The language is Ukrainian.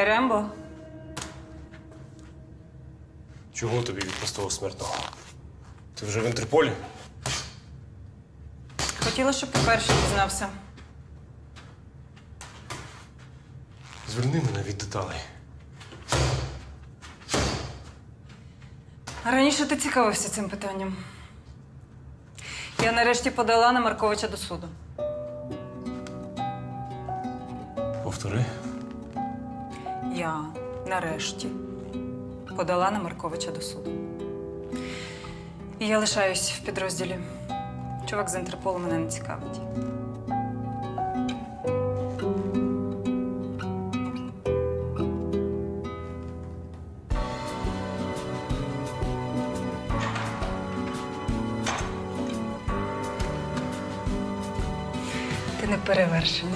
Ей, Рембо, Чого тобі від простого смертного? Ти вже в Інтерполі? хотіла, щоб перший дізнався. Зверни мене від деталей. Раніше ти цікавився цим питанням. Я нарешті подала на Марковича до суду. Повтори. Я нарешті подала на Марковича до суду. І я лишаюсь в підрозділі. Чувак з Інтерполу мене не цікавить. Ти не перевершений,